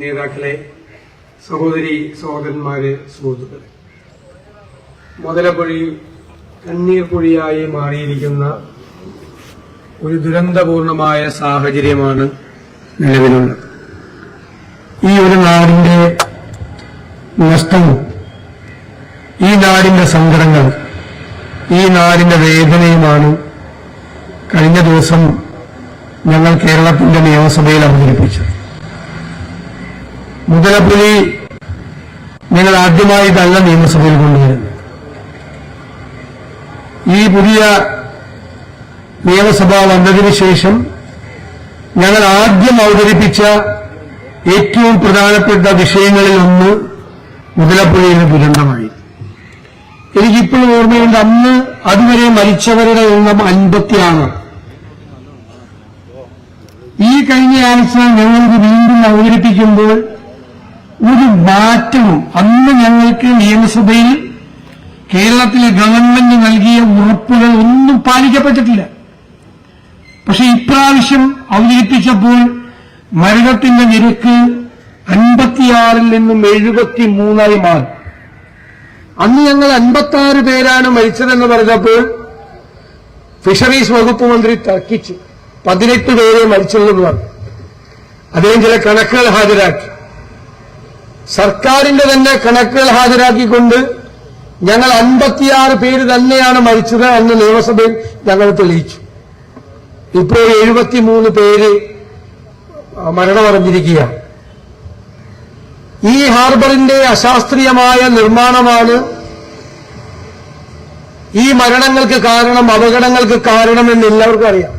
നേതാക്കളെ സഹോദരി സഹോദരന്മാരെ സുഹൃത്തുക്കളെ. മുതലപ്പൊഴി കണ്ണീർ പൊഴിയായി മാറിയിരിക്കുന്ന ഒരു ദുരന്തപൂർണമായ സാഹചര്യമാണ് നിലവിലുള്ളത്. ഈ ഒരു നാടിന്റെ നഷ്ടം ഈ നാടിന്റെ സങ്കടങ്ങൾ ഈ നാടിന്റെ വേദനയുമാണ് കഴിഞ്ഞ ദിവസം ഞങ്ങൾ കേരളത്തിന്റെ നിയമസഭയിൽ അവതരിപ്പിച്ചത്. മുതലപ്പുഴി ഞങ്ങൾ ആദ്യമായിട്ടല്ല നിയമസഭയിൽ കൊണ്ടുവരുന്നത്. ഈ പുതിയ നിയമസഭ വന്നതിന് ശേഷം ഞങ്ങൾ ആദ്യം അവതരിപ്പിച്ച ഏറ്റവും പ്രധാനപ്പെട്ട വിഷയങ്ങളിൽ ഒന്ന് മുതലപ്പുഴയിലെ ദുരന്തമായി. എനിക്കിപ്പോഴും ഓർമ്മയുണ്ട് അന്ന് അതുവരെ മരിച്ചവരുടെ എണ്ണം അൻപത്തിയാണ് ഈ കഴിഞ്ഞ ആഴ്ച ഞങ്ങൾക്ക് വീണ്ടും അവതരിപ്പിക്കുമ്പോൾ ഒരു മാറ്റവും അന്ന് ഞങ്ങൾക്ക് നിയമസഭയിൽ കേരളത്തിലെ ഗവൺമെന്റ് നൽകിയ ഉറപ്പുകൾ ഒന്നും പാലിക്കപ്പെട്ടിട്ടില്ല. പക്ഷെ ഇപ്രാവശ്യം അവതരിപ്പിച്ചപ്പോൾ മരണത്തിന്റെ നിരക്ക് അൻപത്തിയാറിൽ നിന്നും എഴുപത്തി മൂന്നായി മാറി. അന്ന് ഞങ്ങൾ അൻപത്തി പേരാണ് മരിച്ചതെന്ന് പറഞ്ഞപ്പോൾ ഫിഷറീസ് വകുപ്പ് മന്ത്രി തർക്കിച്ച്. പതിനെട്ട് പേരെ മരിച്ചതെന്ന് പറഞ്ഞു. അദ്ദേഹം ചില കണക്കുകൾ ഹാജരാക്കി. സർക്കാരിന്റെ തന്നെ കണക്കുകൾ ഹാജരാക്കിക്കൊണ്ട് ഞങ്ങൾ അൻപത്തിയാറ് പേര് തന്നെയാണ് മരിച്ചത് എന്ന് നിയമസഭയിൽ ഞങ്ങൾ തെളിയിച്ചു. ഇപ്പോൾ എഴുപത്തിമൂന്ന് പേര് മരണമറിഞ്ഞിരിക്കുകയാണ്. ഈ ഹാർബറിന്റെ അശാസ്ത്രീയമായ നിർമ്മാണമാണ് ഈ മരണങ്ങൾക്ക് കാരണം അപകടങ്ങൾക്ക് കാരണമെന്ന് എല്ലാവർക്കും അറിയാം.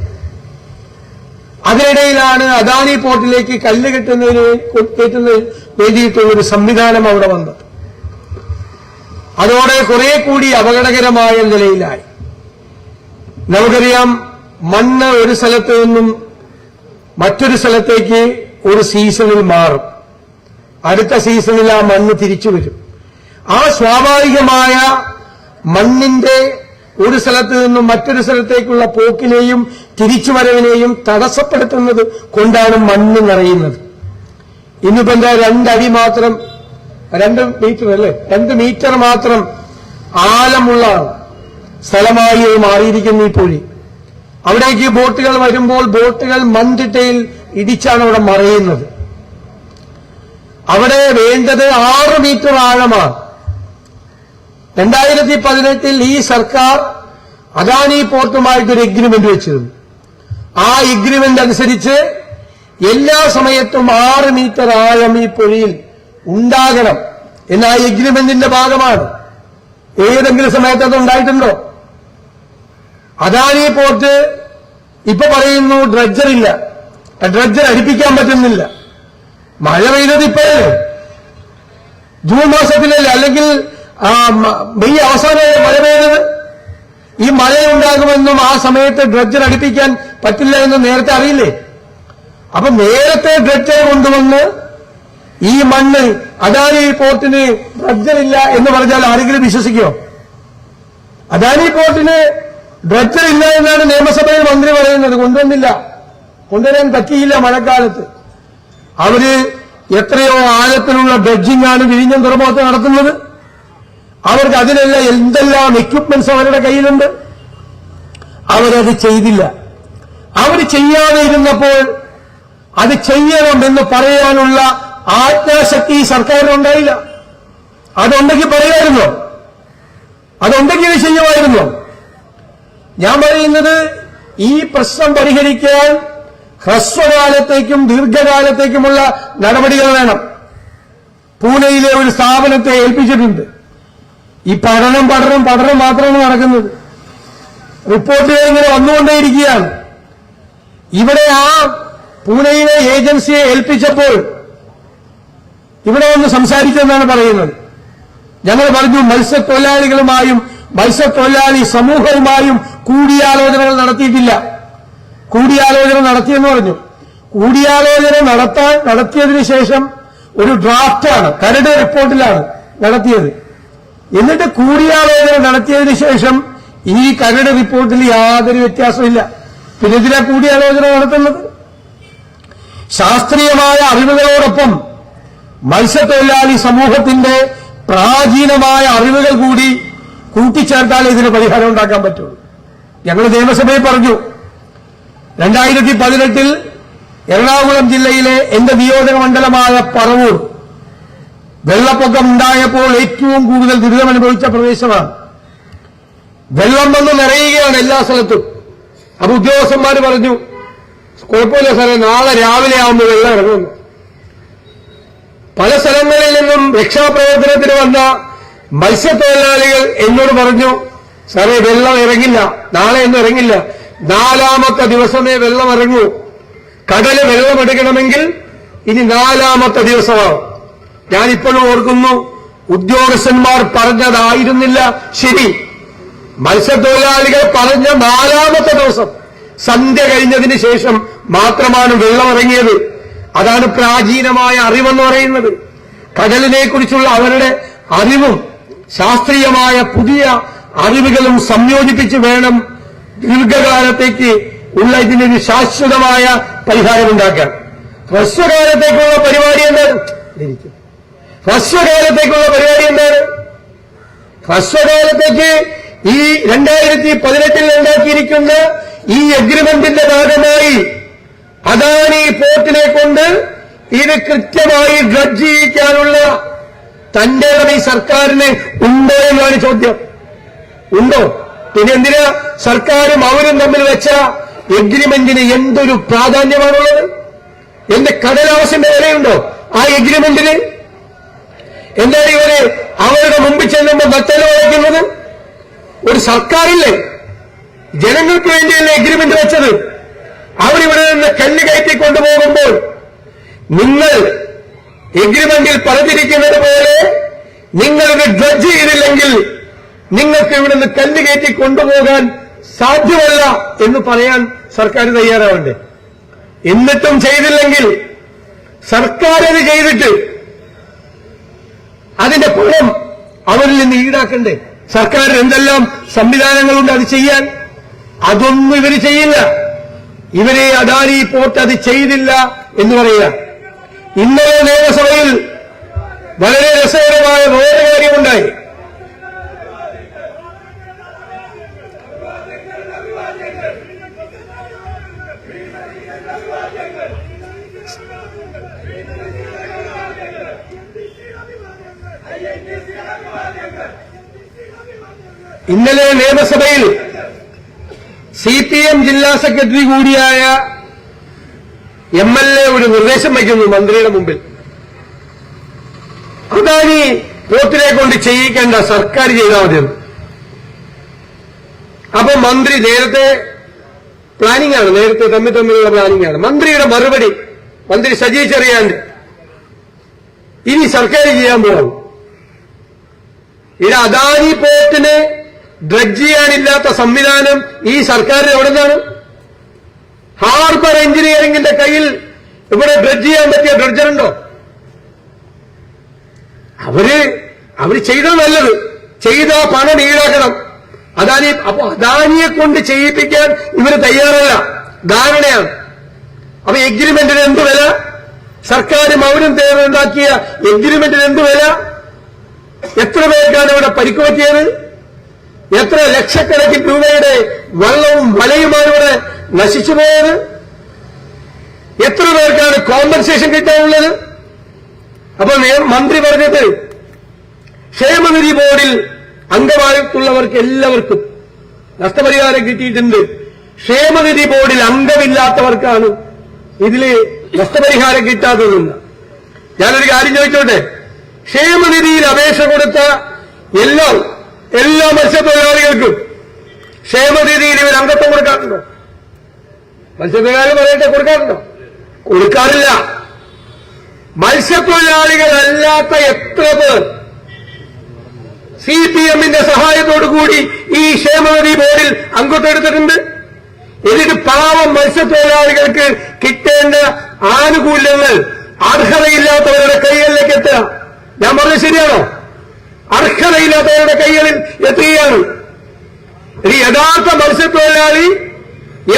അതിനിടയിലാണ് അദാനി പോർട്ടിലേക്ക് കല്ല് കെട്ടുന്നതിന് കയറ്റുന്നതിന് വേണ്ടിയിട്ടുള്ള ഒരു സംവിധാനം അവിടെ വന്നത്. അതോടെ കുറെ കൂടി അപകടകരമായ നിലയിലായി. നമുക്കറിയാം മണ്ണ് ഒരു സ്ഥലത്ത് നിന്നും മറ്റൊരു സ്ഥലത്തേക്ക് ഒരു സീസണിൽ മാറും. അടുത്ത സീസണിൽ ആ മണ്ണ് തിരിച്ചു വരും. ആ സ്വാഭാവികമായ മണ്ണിന്റെ ഒരു സ്ഥലത്ത് നിന്നും മറ്റൊരു സ്ഥലത്തേക്കുള്ള പോക്കിനെയും തിരിച്ചുവരവിനെയും തടസ്സപ്പെടുത്തുന്നത് കൊണ്ടാണ് മണ്ണ് നിറയുന്നത്. ഇന്നിപ്പോ എന്താ രണ്ടടി മാത്രം രണ്ട് മീറ്റർ അല്ലേ? രണ്ട് മീറ്റർ മാത്രം ആലമുള്ള സ്ഥലമായി മാറിയിരിക്കുന്നു ഈ പുഴി. അവിടേക്ക് ബോട്ടുകൾ വരുമ്പോൾ ബോട്ടുകൾ മൺതിട്ടയിൽ ഇടിച്ചാണ് അവിടെ മറയുന്നത്. അവിടെ വേണ്ടത് ആറ് മീറ്റർ ആഴമാണ്. രണ്ടായിരത്തി പതിനെട്ടിൽ ഈ സർക്കാർ അദാനി പോർട്ടുമായിട്ടൊരു എഗ്രിമെന്റ് വെച്ചിരുന്നു. ആ എഗ്രിമെന്റ് അനുസരിച്ച് എല്ലാ സമയത്തും ആറ് മീറ്റർ ആഴം ഈ പുഴയിൽ ഉണ്ടാകണം. എന്ന എഗ്രിമെന്റിന്റെ ഭാഗമാണ്. ഏതെങ്കിലും സമയത്ത് അത് ഉണ്ടായിട്ടുണ്ടോ? അദാനി പോർട്ട് ഇപ്പൊ പറയുന്നു ഡ്രഡ്ജർ ഇല്ല ഡ്രഡ്ജർ അടിപ്പിക്കാൻ പറ്റുന്നില്ല. മഴ പെയ്തത് ഇപ്പോഴേ. ജൂൺ മാസത്തിലല്ലേ? അല്ലെങ്കിൽ മെയ് അവസാനമല്ലേ മഴ പെയ്തത്? ഈ മഴയുണ്ടാകുമെന്നും ആ സമയത്ത് ഡ്രഡ്ജർ അടിപ്പിക്കാൻ പറ്റില്ല എന്ന് നേരത്തെ അറിയില്ലേ? അപ്പൊ നേരത്തെ ഡ്രഡ്ജർ കൊണ്ടുവന്ന് ഈ മണ്ണ് അദാനി പോർട്ടിന് ഡ്രഡ്ജറില്ല എന്ന് പറഞ്ഞാൽ ആരെങ്കിലും വിശ്വസിക്കോ അദാനി പോർട്ടിന് ഡ്രഡ്ജർ ഇല്ല എന്നാണ് നിയമസഭയിൽ മന്ത്രി പറയുന്നത്. കൊണ്ടുവന്നില്ല. കൊണ്ടുവരാൻ പറ്റിയില്ല മഴക്കാലത്ത്. അവർ എത്രയോ ആഴത്തിലുള്ള ഡ്രഡ്ജിംഗ് ആണ് വിഴിഞ്ഞം തുറമുഖത്ത് നടത്തുന്നത്. അവർക്ക് അതിനെല്ലാം എന്തെല്ലാം എക്യുപ്മെന്റ്സ് അവരുടെ കയ്യിലുണ്ട്. അവരത് ചെയ്തില്ല. അവർ ചെയ്യാതെ ഇരുന്നപ്പോൾ അത് ചെയ്യണം എന്ന് പറയാനുള്ള ആജ്ഞാശക്തി സർക്കാരിനുണ്ടായില്ല. അതുണ്ടെങ്കിൽ പറയുമായിരുന്നോ അതുണ്ടെങ്കിൽ ഇത് ചെയ്യുമായിരുന്നോ. ഞാൻ പറയുന്നത് ഈ പ്രശ്നം പരിഹരിക്കാൻ ഹ്രസ്വകാലത്തേക്കും ദീർഘകാലത്തേക്കുമുള്ള നടപടികൾ വേണം. പൂനെയിലെ ഒരു സ്ഥാപനത്തെ ഏൽപ്പിച്ചിട്ടുണ്ട്. ഈ പഠനം പഠനം പഠനം മാത്രമാണ് നടക്കുന്നത്. റിപ്പോർട്ടുകൾ ഇങ്ങനെ വന്നുകൊണ്ടേയിരിക്കുകയാണ്. ഇവിടെ ആ പൂനെയിലെ ഏജൻസിയെ ഏൽപ്പിച്ചപ്പോൾ ഇവിടെ വന്ന് സംസാരിച്ചെന്നാണ് പറയുന്നത്. ഞങ്ങൾ പറഞ്ഞു മത്സ്യത്തൊഴിലാളികളുമായും മത്സ്യത്തൊഴിലാളി സമൂഹവുമായും കൂടിയാലോചനകൾ നടത്തിയിട്ടില്ല. കൂടിയാലോചന നടത്തിയെന്ന് പറഞ്ഞു. കൂടിയാലോചന നടത്താൻ നടത്തിയതിനു ശേഷം ഒരു ഡ്രാഫ്റ്റാണ് കരട് റിപ്പോർട്ടിലാണ് നടത്തിയത്. എന്നിട്ട് കൂടിയാലോചന നടത്തിയതിനു ശേഷം ഈ കരട് റിപ്പോർട്ടിൽ യാതൊരു വ്യത്യാസമില്ല പിന്നെ ഇതിലെ കൂടിയാലോചന നടത്തുന്നത്? ശാസ്ത്രീയമായ അറിവുകളോടൊപ്പം മത്സ്യത്തൊഴിലാളി സമൂഹത്തിന്റെ പ്രാചീനമായ അറിവുകൾ കൂടി കൂട്ടിച്ചേർത്താലേ ഇതിന് പരിഹാരം ഉണ്ടാക്കാൻ പറ്റുള്ളൂ ഞങ്ങൾ നിയമസഭയിൽ പറഞ്ഞു രണ്ടായിരത്തി പതിനെട്ടിൽ എറണാകുളം ജില്ലയിലെ എന്റെ നിയോജക മണ്ഡലമായ പറവൂർ വെള്ളപ്പൊക്കം ഉണ്ടായപ്പോൾ ഏറ്റവും കൂടുതൽ ദുരിതമനുഭവിച്ച പ്രദേശമാണ്. വെള്ളം വന്ന് നിറയുകയാണ് എല്ലാ സ്ഥലത്തും. അപ്പൊ ഉദ്യോഗസ്ഥന്മാർ പറഞ്ഞു കുഴപ്പമില്ല സാറേ നാളെ രാവിലെ ആവുമ്പോൾ വെള്ളം ഇറങ്ങുന്നു പല സ്ഥലങ്ങളിൽ നിന്നും രക്ഷാപ്രവർത്തനത്തിന് വന്ന മത്സ്യത്തൊഴിലാളികൾ എന്നോട് പറഞ്ഞു സാറേ വെള്ളം ഇറങ്ങില്ല നാളെ ഒന്നും ഇറങ്ങില്ല. നാലാമത്തെ ദിവസമേ വെള്ളം ഇറങ്ങൂ. കടൽ വെള്ളമെടുക്കണമെങ്കിൽ ഇനി നാലാമത്തെ ദിവസമാണ് ഞാനിപ്പോഴും ഓർക്കുന്നു ഉദ്യോഗസ്ഥന്മാർ പറഞ്ഞതായിരുന്നില്ല. ശരി മത്സ്യത്തൊഴിലാളികൾ പറഞ്ഞ നാലാമത്തെ ദിവസം സന്ധ്യ കഴിഞ്ഞതിന് ശേഷം മാത്രമാണ് വെള്ളം ഇറങ്ങിയത്. അതാണ് പ്രാചീനമായ അറിവെന്ന് പറയുന്നത്. കടലിനെ കുറിച്ചുള്ള അവരുടെ അറിവും ശാസ്ത്രീയമായ പുതിയ അറിവുകളും സംയോജിപ്പിച്ച് വേണം ദീർഘകാലത്തേക്ക് ഉള്ള ഇതിനൊരു ശാശ്വതമായ പരിഹാരമുണ്ടാക്കാൻ. ഹ്രസ്വകാലത്തേക്കുള്ള പരിപാടി എന്താണ്. ഹ്രസ്വകാലത്തേക്കുള്ള പരിപാടി എന്താണ്? ഹ്രസ്വകാലത്തേക്ക് ഈ രണ്ടായിരത്തി പതിനെട്ടിൽ ഉണ്ടാക്കിയിരിക്കുന്ന ഈ എഗ്രിമെന്റിന്റെ ഭാഗമായി അദാനി പോർട്ടിനെ കൊണ്ട് ഇത് കൃത്യമായി ഡ്രഡ്ജ് ചെയ്യിക്കാനുള്ള തന്റെ ഈ സർക്കാരിന് ഉണ്ടോ എന്നാണ് ചോദ്യം. ഉണ്ടോ? പിന്നെ എന്തിനാ സർക്കാരും അവരും തമ്മിൽ വെച്ച എഗ്രിമെന്റിന് എന്തൊരു പ്രാധാന്യമാണുള്ളത്? എന്റെ കടലാവസിന്റെ വിലയുണ്ടോ ആ എഗ്രിമെന്റിന് എന്താണ് ഇവർ അവരുടെ മുമ്പിൽ ചെല്ലുമ്പോൾ നട്ടൽ വഹിക്കുന്നത് ഒരു സർക്കാരില്ലേ? ജനങ്ങൾക്ക് വേണ്ടിയല്ലേ എഗ്രിമെന്റ് വെച്ചത്? അവരിവിടെ നിന്ന് കല്ല് കയറ്റി കൊണ്ടുപോകുമ്പോൾ നിങ്ങൾ എഗ്രിമെന്റിൽ പറഞ്ഞിരിക്കുന്നത് പോലെ നിങ്ങൾ ഇത് ഡ്രഡ്ജ് ചെയ്തില്ലെങ്കിൽ നിങ്ങൾക്ക് ഇവിടുന്ന് കല്ല് കയറ്റി കൊണ്ടുപോകാൻ സാധ്യമല്ല എന്ന് പറയാൻ സർക്കാർ തയ്യാറാവണ്ടേ. എന്നിട്ടും ചെയ്തില്ലെങ്കിൽ സർക്കാർ അത് ചെയ്തിട്ട് അതിന്റെ പണം അവരിൽ നിന്ന് ഈടാക്കണ്ടേ? സർക്കാരിന് എന്തെല്ലാം സംവിധാനങ്ങളുണ്ട് അത് ചെയ്യാൻ? അതൊന്നും ഇവർ ചെയ്യില്ല. ഇവരെ അദാനി പോർട്ട് അത് ചെയ്തില്ല എന്ന് പറയുക. ഇന്നലെ നിയമസഭയിൽ വളരെ രസകരമായ വേറെ കാര്യമുണ്ടായി. ഇന്നലെ നിയമസഭയിൽ സി പി എം ജില്ലാ സെക്രട്ടറി കൂടിയായ എം എൽ എ ഒരു നിർദ്ദേശം വയ്ക്കുന്നു മന്ത്രിയുടെ മുമ്പിൽ. അതാണ് പോത്തിനെ കൊണ്ട് ചെയ്യിക്കേണ്ട സർക്കാർ ചെയ്താൽ മതിയെന്ന് അപ്പൊ മന്ത്രി നേരത്തെ പ്ലാനിംഗ് ആണ് നേരത്തെ തമ്മിൽ തമ്മിലുള്ള പ്ലാനിംഗ് ആണ്. മന്ത്രിയുടെ മറുപടി മന്ത്രി സജി ഇനി സർക്കാർ ചെയ്യാൻ പോകും ഇത് അദാനി പോർട്ടിന് ഡ്രഡ്ജ് ചെയ്യാനില്ലാത്ത സംവിധാനം ഈ സർക്കാരിന് എവിടെ നിന്നാണ് ഹാർബർ എഞ്ചിനീയറിംഗിന്റെ കയ്യിൽ ഇവിടെ ഡ്രഡ്ജ് ചെയ്യാൻ പറ്റിയ ഡ്രഡ്ജർ ഉണ്ടോ അവർ അവർ ചെയ്ത നല്ലത്. ചെയ്ത പണം ഈടാക്കണം. അദാനി അപ്പൊ അദാനിയെ കൊണ്ട് ചെയ്യിപ്പിക്കാൻ ഇവർ തയ്യാറല്ല. ധാരണയാണ്. അപ്പൊ എഗ്രിമെന്റിന് എന്ത് വില? സർക്കാർ മൗനം തേടുണ്ടാക്കിയ എഗ്രിമെന്റിന് എന്ത് വില? എത്ര പേർക്കാണ് ഇവിടെ പരിക്ക് പറ്റിയത്? എത്ര ലക്ഷക്കണക്കിന് രൂപയുടെ വള്ളവും വലയുമാണ് ഇവിടെ നശിച്ചു പോയത്? എത്ര പേർക്കാണ് കോമ്പൻസേഷൻ കിട്ടാനുള്ളത്? അപ്പൊ മന്ത്രി പറഞ്ഞത് ക്ഷേമനിധി ബോർഡിൽ അംഗമായിട്ടുള്ളവർക്ക് എല്ലാവർക്കും നഷ്ടപരിഹാരം കിട്ടിയിട്ടുണ്ട്. ക്ഷേമനിധി ബോർഡിൽ അംഗമില്ലാത്തവർക്കാണ് ഇതിൽ നഷ്ടപരിഹാരം കിട്ടാത്തതെന്ന്. ഞാനൊരു കാര്യം ചോദിച്ചോട്ടെ? ക്ഷേമനിധിയിൽ അപേക്ഷ കൊടുത്ത എല്ലാ എല്ലാ മത്സ്യത്തൊഴിലാളികൾക്കും ക്ഷേമനിധിയിൽ ഇവർ അംഗത്വം കൊടുക്കാറുണ്ടോ? മത്സ്യത്തൊഴിലാളി പറയട്ടെ കൊടുക്കാറുണ്ടോ? കൊടുക്കാറില്ല. മത്സ്യത്തൊഴിലാളികളല്ലാത്ത എത്ര പേർ സി പി എമ്മിന്റെ സഹായത്തോടു കൂടി ഈ ക്ഷേമനിധി ബോർഡിൽ അംഗത്വം എടുത്തിട്ടുണ്ട്? എന്നിട്ട് പാവം മത്സ്യത്തൊഴിലാളികൾക്ക് കിട്ടേണ്ട ആനുകൂല്യങ്ങൾ അർഹതയില്ലാത്തവരുടെ കൈകളിലേക്ക് എത്തുക. ഞാൻ പറഞ്ഞത് ശരിയാണോ? അർഹതയില്ലാത്തവരുടെ കൈകളിൽ എത്തുകയാണ് ഇനി യഥാർത്ഥ മത്സ്യത്തൊഴിലാളി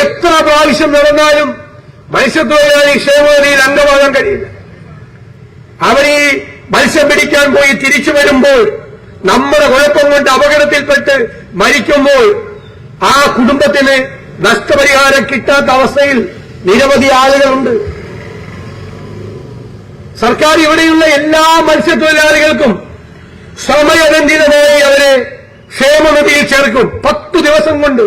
എത്ര പ്രാവശ്യം നടന്നാലും മത്സ്യത്തൊഴിലാളി ക്ഷേമനിധിയിൽ അംഗമാകാൻ കഴിയില്ല. അവരീ മത്സ്യം പിടിക്കാൻ പോയി തിരിച്ചു വരുമ്പോൾ നമ്മുടെ കുഴപ്പം കൊണ്ട് അപകടത്തിൽപ്പെട്ട് മരിക്കുമ്പോൾ ആ കുടുംബത്തിന് നഷ്ടപരിഹാരം കിട്ടാത്ത അവസ്ഥയിൽ നിരവധി ആളുകളുണ്ട്. സർക്കാർ ഇവിടെയുള്ള എല്ലാ മത്സ്യത്തൊഴിലാളികൾക്കും സമയബന്ധിതമായി അവരെ ക്ഷേമനിധിയിൽ ചേർക്കും. പത്തു ദിവസം കൊണ്ട്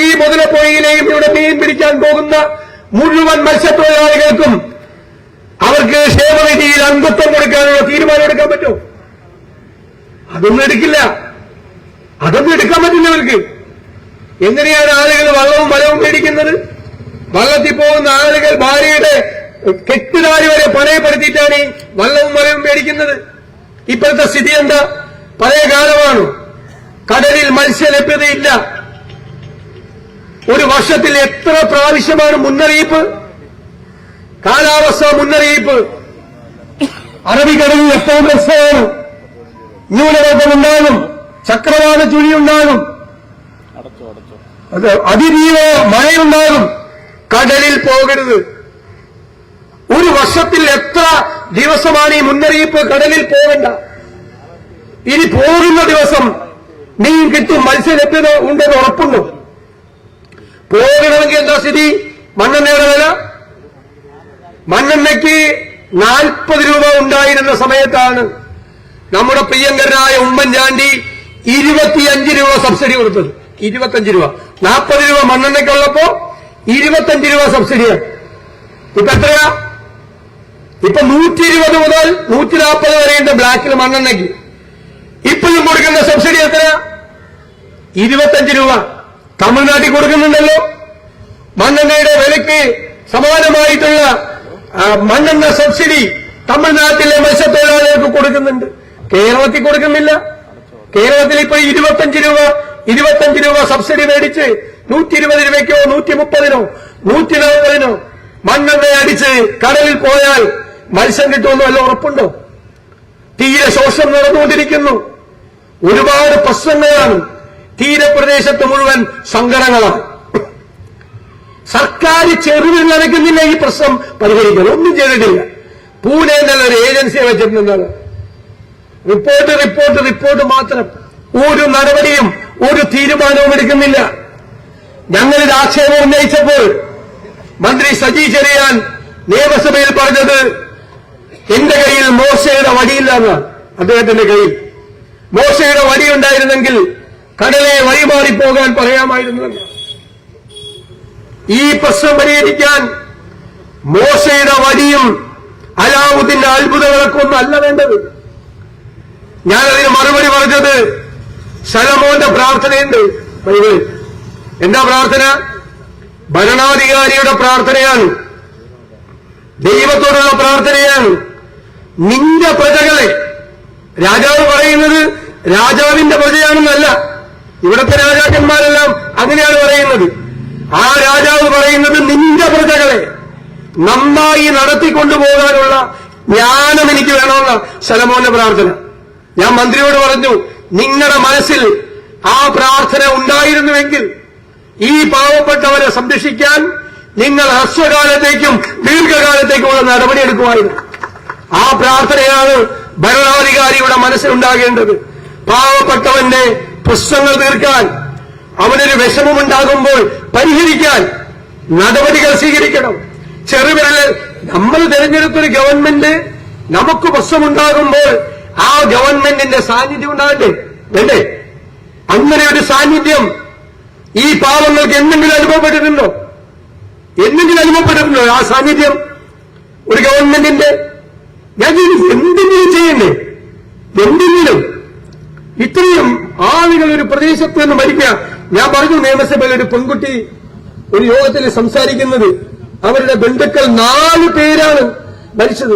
ഈ മുതലപ്പൊഴിയിലെയും ഇവിടെ മീൻ പിടിക്കാൻ പോകുന്ന മുഴുവൻ മത്സ്യത്തൊഴിലാളികൾക്കും അവർക്ക് ക്ഷേമനിധിയിൽ അംഗത്വം കൊടുക്കാനുള്ള തീരുമാനം എടുക്കാൻ പറ്റുമോ അതൊന്നും എടുക്കില്ല. അതൊന്നും എടുക്കാൻ പറ്റില്ല അവർക്ക്. എങ്ങനെയാണ് ആളുകൾ വള്ളവും വലവും മേടിക്കുന്നത്? വള്ളത്തിൽ പോകുന്ന ആളുകൾ ഭാര്യയുടെ കെട്ടുകാരി വരെ പണയപ്പെടുത്തിയിട്ടാണ് വള്ളവും വലവും മേടിക്കുന്നത്. ഇപ്പോഴത്തെ സ്ഥിതി എന്താ? പഴയ കാലമാണ്? കടലിൽ മത്സ്യലഭ്യതയില്ല ഒരു വർഷത്തിൽ എത്ര പ്രാവശ്യമാണ് മുന്നറിയിപ്പ്? കാലാവസ്ഥ മുന്നറിയിപ്പ്. അറബിക്കടലിൽ എപ്പോൾ പ്രശ്നമാണ് ന്യൂനമർദ്ദമുണ്ടാകും ചക്രവാത ചുഴിയുണ്ടാകും അത് അതിതീവ മഴയുണ്ടാകും. കടലിൽ പോകരുത്. ഒരു വർഷത്തിൽ എത്ര ദിവസമാണ് ഈ മുന്നറിയിപ്പ് കടലിൽ പോകണ്ട. ഇനി പോകുന്ന ദിവസം മീൻ കിട്ടും മത്സ്യലഭ്യത ഉണ്ടെന്ന് ഉറപ്പുണ്ടോ. പോകണമെങ്കിൽ എന്താ സ്ഥിതി? മണ്ണെണ്ണയുടെ വില? മണ്ണെണ്ണയ്ക്ക് നാൽപ്പത് രൂപ ഉണ്ടായിരുന്ന സമയത്താണ് നമ്മുടെ പ്രിയങ്കരനായ ഉമ്മൻചാണ്ടി ഇരുപത്തിയഞ്ച് രൂപ സബ്സിഡി കൊടുത്തത്. ഇരുപത്തഞ്ച് രൂപ. നാൽപ്പത് രൂപ മണ്ണെണ്ണയ്ക്കുള്ളപ്പോ ഇരുപത്തഞ്ച് രൂപ സബ്സിഡിയാണ്. ഇപ്പൊ എത്രയാ? ഇപ്പൊ നൂറ്റി ഇരുപത് മുതൽ നൂറ്റി നാൽപ്പത് വരെയുണ്ട് ബ്ലാക്കിൽ മണ്ണെണ്ണയ്ക്ക്. ഇപ്പോഴും കൊടുക്കുന്ന സബ്സിഡി എത്ര ഇരുപത്തഞ്ച് രൂപ. തമിഴ്നാട്ടിൽ കൊടുക്കുന്നുണ്ടല്ലോ. മണ്ണെണ്ണയുടെ വിലയ്ക്ക് സമാനമായിട്ടുള്ള മണ്ണെണ്ണ സബ്സിഡി തമിഴ്നാട്ടിലെ മത്സ്യത്തൊഴിലാളികൾക്ക് കൊടുക്കുന്നുണ്ട്. കേരളത്തിൽ കൊടുക്കുന്നില്ല. കേരളത്തിൽ ഇപ്പൊ ഇരുപത്തഞ്ച് രൂപ ഇരുപത്തഞ്ച് രൂപ സബ്സിഡി മേടിച്ച് നൂറ്റി ഇരുപത് രൂപയ്ക്കോ നൂറ്റി മുപ്പതിനോ നൂറ്റി നാൽപ്പതിനോ മണ്ണെണ്ണ അടിച്ച് കടലിൽ പോയാൽ മത്സ്യം കിട്ടുമെന്ന് വല്ല ഉറപ്പുണ്ടോ? തീരെ ശോഷണം നടന്നുകൊണ്ടിരിക്കുന്നു. ഒരുപാട് പ്രശ്നങ്ങളാണ് തീരപ്രദേശത്ത് മുഴുവൻ സങ്കടങ്ങളാണ്. സർക്കാർ ചെറുവിൽ നനയ്ക്കുന്നില്ല ഈ പ്രശ്നം പരിഹരിക്കാൻ. ഒന്നും ചെയ്തിട്ടില്ല. പൂനെ എന്നുള്ള ഒരു ഏജൻസിയെ വെച്ചിട്ടുണ്ടെന്നാണ് റിപ്പോർട്ട് റിപ്പോർട്ട് റിപ്പോർട്ട് മാത്രം. ഒരു നടപടിയും ഒരു തീരുമാനവും എടുക്കുന്നില്ല. ഞങ്ങൾ ഇത് ആക്ഷേപം ഉന്നയിച്ചപ്പോൾ മന്ത്രി സജി ചെറിയാൻ നിയമസഭയിൽ പറഞ്ഞത് എന്റെ കയ്യിൽ മോശയുടെ വടിയില്ലെന്ന് അദ്ദേഹത്തിന്റെ കയ്യിൽ. മോശയുടെ വടി ഉണ്ടായിരുന്നെങ്കിൽ കടലെ വഴിമാറി പോകാൻ പറയാമായിരുന്നു ഈ പ്രശ്നം പരിഹരിക്കാൻ മോശയുടെ വടിയും അലാവുദ്ദീന്റെ അത്ഭുതങ്ങളൊക്കെ ഒന്നല്ല വേണ്ടത്. ഞാനതിന് മറുപടി പറഞ്ഞത് സലമോന്റെ പ്രാർത്ഥനയുണ്ട്. എന്താ പ്രാർത്ഥന? ഭരണാധികാരിയുടെ പ്രാർത്ഥനയാണ്. ദൈവത്തോടുള്ള പ്രാർത്ഥനയാണ്. നിന്റെ പ്രജകളെ. രാജാവ് പറയുന്നത് രാജാവിന്റെ പ്രജയാണെന്നല്ല. ഇവിടത്തെ രാജാക്കന്മാരെല്ലാം അങ്ങനെയാണ് പറയുന്നത്. ആ രാജാവ് പറയുന്നത് നിന്റെ പ്രജകളെ നന്നായി നടത്തിക്കൊണ്ടുപോകാനുള്ള ജ്ഞാനം എനിക്ക് വേണമെന്ന ശലമോന്റെ പ്രാർത്ഥന. ഞാൻ മന്ത്രിയോട് പറഞ്ഞു നിങ്ങളുടെ മനസ്സിൽ ആ പ്രാർത്ഥന ഉണ്ടായിരുന്നുവെങ്കിൽ ഈ പാവപ്പെട്ടവരെ സംരക്ഷിക്കാൻ നിങ്ങൾ ഹ്രസ്വകാലത്തേക്കും ദീർഘകാലത്തേക്കുമുള്ള നടപടിയെടുക്കുമായിരുന്നു. ആ പ്രാർത്ഥനയാണ് ഭരണാധികാരിയുടെ മനസ്സിലുണ്ടാകേണ്ടത്. പാവപ്പെട്ടവന്റെ പ്രശ്നങ്ങൾ തീർക്കാൻ അവനൊരു വിഷമമുണ്ടാകുമ്പോൾ പരിഹരിക്കാൻ നടപടികൾ സ്വീകരിക്കണം. ചെറുവിരൽ നമ്മൾ തിരഞ്ഞെടുത്തൊരു ഗവൺമെന്റ് നമുക്ക് പ്രശ്നമുണ്ടാകുമ്പോൾ ആ ഗവൺമെന്റിന്റെ സാന്നിധ്യം ഉണ്ടാകണ്ടേ? വേണ്ടേ? അങ്ങനെ ഒരു സാന്നിധ്യം ഈ പാവങ്ങൾക്ക് എന്തെങ്കിലും അനുഭവപ്പെട്ടിട്ടുണ്ടോ? എന്തെങ്കിലും അനുഭവപ്പെട്ടിട്ടുണ്ടോ ആ സാന്നിധ്യം? ഒരു ഗവൺമെന്റിന്റെ ഞാൻ എന്തെങ്കിലും ചെയ്യണ്ടേ? എന്തെങ്കിലും ഇത്രയും ആളുകൾ ഒരു പ്രദേശത്ത് നിന്ന് മരിക്കുക. ഞാൻ പറഞ്ഞു നിയമസഭയിൽ ഒരു പെൺകുട്ടി ഒരു യോഗത്തിൽ സംസാരിക്കുന്നത് അവരുടെ ബന്ധുക്കൾ നാല് പേരാണ് മരിച്ചത്.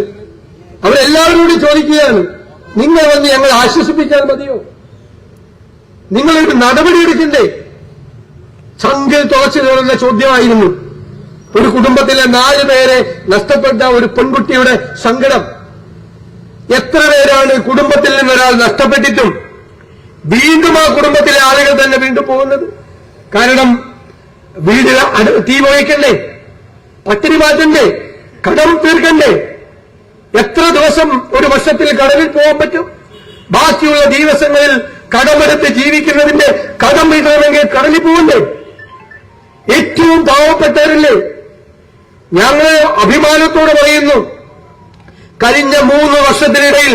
അവരെല്ലാവരോടും ചോദിക്കുകയാണ് നിങ്ങൾ വന്ന് ഞങ്ങൾ ആശ്വസിപ്പിച്ചാൽ മതിയോ? നിങ്ങളൊരു നടപടി എടുക്കണ്ടേ? ചങ്കിൽ തുളച്ചു കയറുന്ന ചോദ്യമായിരുന്നു. ഒരു കുടുംബത്തിലെ നാല് പേരെ നഷ്ടപ്പെട്ട ഒരു പെൺകുട്ടിയുടെ സങ്കടം. എത്ര പേരാണ് കുടുംബത്തിൽ നിന്നൊരാൾ നഷ്ടപ്പെട്ടിട്ടും വീണ്ടും ആ കുടുംബത്തിലെ ആളുകൾ തന്നെ വീണ്ടും പോകുന്നത്? കാരണം വീട് തീ വഹിക്കണ്ടേ പട്ടിണി മാറ്റണ്ടേ? കടം തീർക്കണ്ടേ? എത്ര ദിവസം ഒരു വർഷത്തിൽ കടവിൽ പോകാൻ പറ്റും? ബാക്കിയുള്ള ദിവസങ്ങളിൽ കടമെടുത്ത് ജീവിക്കുന്നതിന്റെ കടം വീട്ടണമെങ്കിൽ കടലിൽ പോകണ്ടേ? ഏറ്റവും പാവപ്പെട്ടവരില്ലേ? ഞങ്ങൾ അഭിമാനത്തോടെ പറയുന്നു കഴിഞ്ഞ മൂന്ന് വർഷത്തിനിടയിൽ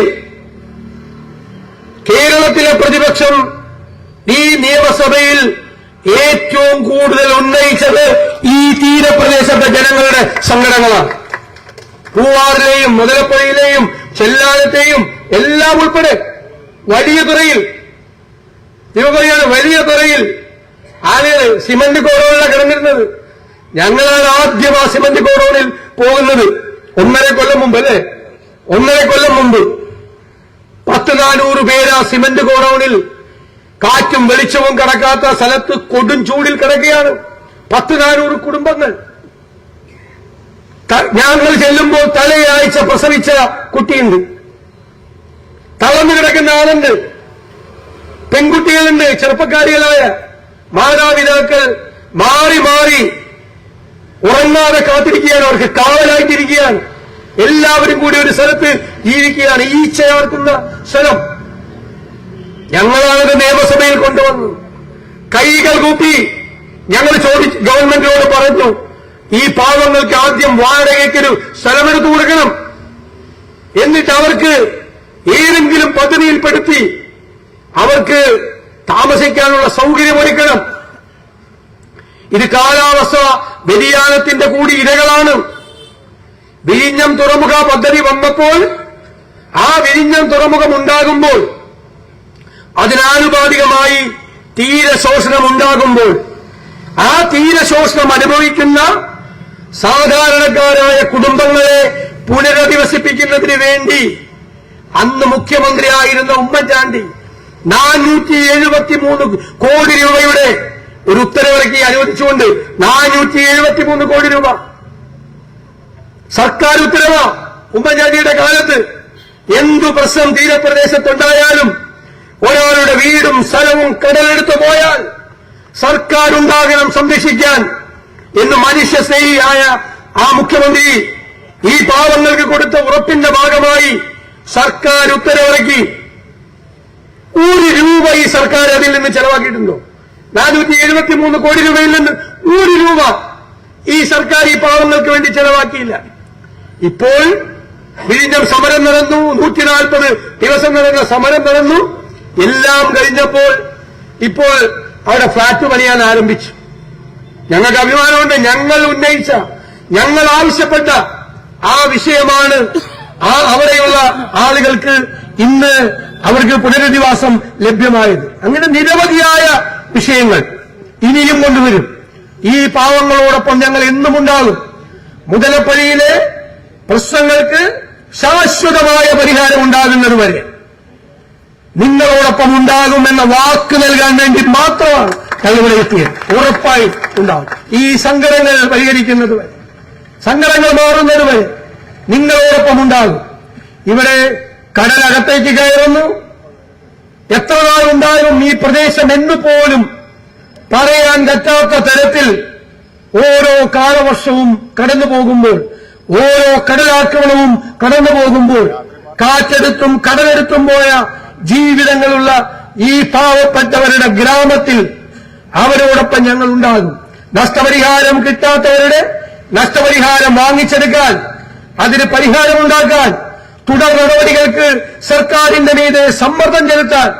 കേരളത്തിലെ പ്രതിപക്ഷം ഈ നിയമസഭയിൽ ഏറ്റവും കൂടുതൽ ഉന്നയിച്ചത് ഈ തീരപ്രദേശത്തെ ജനങ്ങളുടെ സങ്കടങ്ങളാണ് പൂവാറിലെയും മുതലപ്പുഴയിലെയും ചെല്ലാനത്തെയും എല്ലാം ഉൾപ്പെടെ വലിയ തുറയിൽ ശിവപരിയാണ് വലിയ തുറയിൽ ആളുകൾ സിമന്റ് കോടോണിലാണ് കിടന്നിരുന്നത്. ഞങ്ങളാണ് ആദ്യം ആ സിമന്റ് കോടോണിൽ പോകുന്നത്. ഒന്നര കൊല്ലം മുമ്പ് അല്ലേ ഒന്നര കൊല്ലം മുമ്പ് പത്ത് നാനൂറ് പേര് ആ സിമന്റ് ഗോഡൌണിൽ കാറ്റും വെളിച്ചവും കിടക്കാത്ത സ്ഥലത്ത് കൊടും ചൂടിൽ കിടക്കുകയാണ്. പത്ത് നാനൂറ് കുടുംബങ്ങൾ ഞങ്ങൾ ചെല്ലുമ്പോൾ തലയാഴ്ച പ്രസവിച്ച കുട്ടിയുണ്ട്. തളർന്നു കിടക്കുന്ന ആളുണ്ട്. പെൺകുട്ടികളുണ്ട് ചെറുപ്പക്കാരികളായ മാതാപിതാക്കൾ മാറി മാറി ഉറങ്ങാതെ കാത്തിരിക്കുകയാണ്. അവർക്ക് കാവലായിട്ടിരിക്കുകയാണ്. എല്ലാവരും കൂടി ഒരു സ്ഥലത്ത് ജീവിക്കുകയാണ്. ഈച്ചയാർക്കുന്ന സ്ഥലം. ഞങ്ങളാണത് നിയമസഭയിൽ കൊണ്ടുവന്നു കൈകൾ കൂട്ടി ഞങ്ങൾ ചോദിച്ചു ഗവൺമെന്റിനോട് പറഞ്ഞു ഈ പാവങ്ങൾക്ക് ആദ്യം വാടകയ്ക്കൊരു സ്ഥലമെടുത്തു കൊടുക്കണം. എന്നിട്ട് അവർക്ക് ഏതെങ്കിലും പദ്ധതിയിൽപ്പെടുത്തി അവർക്ക് താമസിക്കാനുള്ള സൗകര്യമൊരുക്കണം ഇത് കാലാവസ്ഥ വ്യതിയാനത്തിന്റെ കൂടി ഇരകളാണ്. വിഴിഞ്ഞം തുറമുഖ പദ്ധതി വന്നപ്പോൾ ആ വിഴിഞ്ഞം തുറമുഖം ഉണ്ടാകുമ്പോൾ അതിനാനുപാതികമായി തീരശോഷണം ഉണ്ടാകുമ്പോൾ ആ തീരശോഷണം അനുഭവിക്കുന്ന സാധാരണക്കാരായ കുടുംബങ്ങളെ പുനരധിവസിപ്പിക്കുന്നതിന് വേണ്ടി അന്ന് മുഖ്യമന്ത്രിയായിരുന്ന ഉമ്മൻചാണ്ടി നാനൂറ്റി എഴുപത്തിമൂന്ന് കോടി രൂപയുടെ ഒരു ഉത്തരവിറക്കി അനുവദിച്ചുകൊണ്ട് നാനൂറ്റി എഴുപത്തിമൂന്ന് കോടി രൂപ സർക്കാർ ഉത്തരവ് ഉമ്മൻചാണ്ടിയുടെ കാലത്ത്. എന്തു പ്രശ്നം തീരപ്രദേശത്തുണ്ടായാലും ഒരാളുടെ വീടും സ്ഥലവും കടലെടുത്തു പോയാൽ സർക്കാർ ഉണ്ടാകണം സംരക്ഷിക്കാൻ എന്ന് മനുഷ്യസ്നേഹിയായ ആ മുഖ്യമന്ത്രി ഈ പാവങ്ങൾക്ക് കൊടുത്ത ഉറപ്പിന്റെ ഭാഗമായി സർക്കാർ ഉത്തരവിറക്കി. ഒരു രൂപ ഈ സർക്കാർ അതിൽ നിന്ന് ചെലവാക്കിയിട്ടുണ്ടോ? നാനൂറ്റി എഴുപത്തിമൂന്ന് കോടി രൂപയിൽ നിന്ന് ഒരു രൂപ ഈ സർക്കാർ ഈ പാവങ്ങൾക്ക് വേണ്ടി ചെലവാക്കിയില്ല. ഇപ്പോൾ വീണ്ടും സമരം നടന്നു. നൂറ്റി നാൽപ്പത് ദിവസം നടന്ന സമരം നടന്നു. എല്ലാം കഴിഞ്ഞപ്പോൾ ഇപ്പോൾ അവിടെ ഫ്ളാറ്റ് പണിയാൻ ആരംഭിച്ചു. ഞങ്ങൾക്ക് അഭിമാനമുണ്ട്. ഞങ്ങൾ ഉന്നയിച്ച ഞങ്ങൾ ആവശ്യപ്പെട്ട ആ വിഷയമാണ് ആ അവിടെയുള്ള ആളുകൾക്ക് ഇന്ന് അവർക്ക് പുനരധിവാസം ലഭ്യമായത്. അങ്ങനെ നിരവധിയായ വിഷയങ്ങൾ ഇനിയും കൊണ്ടുവരും. ഈ പാവങ്ങളോടൊപ്പം ഞങ്ങൾ എന്നും ഉണ്ടാകും. മുതലപ്പള്ളിയിലെ പ്രശ്നങ്ങൾക്ക് ശാശ്വതമായ പരിഹാരം ഉണ്ടാകുന്നതുവരെ നിങ്ങളോടൊപ്പം ഉണ്ടാകുമെന്ന വാക്ക് നൽകാൻ വേണ്ടി മാത്രമാണ് ഞങ്ങളിവിടെ എത്തിയത്. ഉറപ്പായും ഉണ്ടാകും. ഈ സങ്കടങ്ങൾ പരിഹരിക്കുന്നത് വരെ സങ്കടങ്ങൾ മാറുന്നത് വരെ നിങ്ങളോടൊപ്പം ഉണ്ടാകും. ഇവിടെ കടലകത്തേക്ക് കയറുന്നു. എത്ര നാളുണ്ടാകും ഈ പ്രദേശം എന്നുപോലും പറയാൻ പറ്റാത്ത തരത്തിൽ ഓരോ കാലവർഷവും കടന്നു പോകുമ്പോൾ ഓരോ കടലാക്രമണവും കടന്നു പോകുമ്പോൾ കാറ്റെടുത്തും കടലെടുത്തും പോയ ജീവിതങ്ങളുള്ള ഈ പാവപ്പെട്ടവരുടെ ഗ്രാമത്തിൽ അവരോടൊപ്പം ഞങ്ങൾ ഉണ്ടാകും. നഷ്ടപരിഹാരം കിട്ടാത്തവരുടെ നഷ്ടപരിഹാരം വാങ്ങിച്ചെടുക്കാൻ അതിന് പരിഹാരമുണ്ടാക്കാൻ തുടർ നടപടികൾക്ക് സർക്കാരിന്റെ മീതെ സമ്മർദ്ദം ചെലുത്താൻ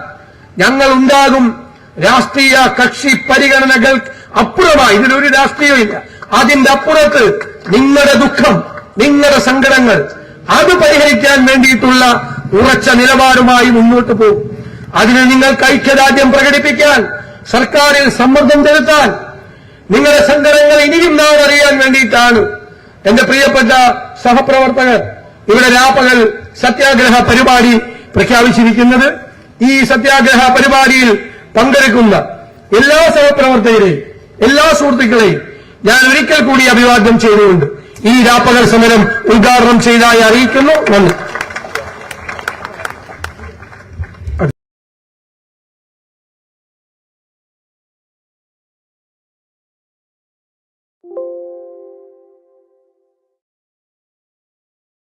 ഞങ്ങൾ ഉണ്ടാകും. രാഷ്ട്രീയ കക്ഷി പരിഗണനകൾ അപ്പുറമായി. ഇതിലൊരു രാഷ്ട്രീയമില്ല അതിന്റെ അപ്പുറത്ത് നിങ്ങളുടെ ദുഃഖം. നിങ്ങളുടെ സങ്കടങ്ങൾ അത് പരിഹരിക്കാൻ വേണ്ടിയിട്ടുള്ള ഉറച്ച നിലപാടുമായി മുന്നോട്ട് പോകും. അതിന് നിങ്ങൾക്ക് ഐക്യദാർഢ്യം പ്രകടിപ്പിക്കാൻ സർക്കാരിൽ സമ്മർദ്ദം ചെലുത്താൻ നിങ്ങളുടെ സങ്കടങ്ങൾ ഇനിയും നാം അറിയാൻ വേണ്ടിയിട്ടാണ് എന്റെ പ്രിയപ്പെട്ട സഹപ്രവർത്തകർ ഇവിടെ രാപ്പകൽ സത്യാഗ്രഹ പരിപാടി പ്രഖ്യാപിച്ചിരിക്കുന്നത്. ഈ സത്യാഗ്രഹ പരിപാടിയിൽ പങ്കെടുക്കുന്ന എല്ലാ സഹപ്രവർത്തകരെയും എല്ലാ സുഹൃത്തുക്കളെയും ഞാൻ ഒരിക്കൽ കൂടി അഭിവാദ്യം ചെയ്തുകൊണ്ട് ഈ രാപ്പകൽ സമരം ഉദ്ഘാടനം ചെയ്തതായി അറിയിക്കുന്നു. നന്ദി.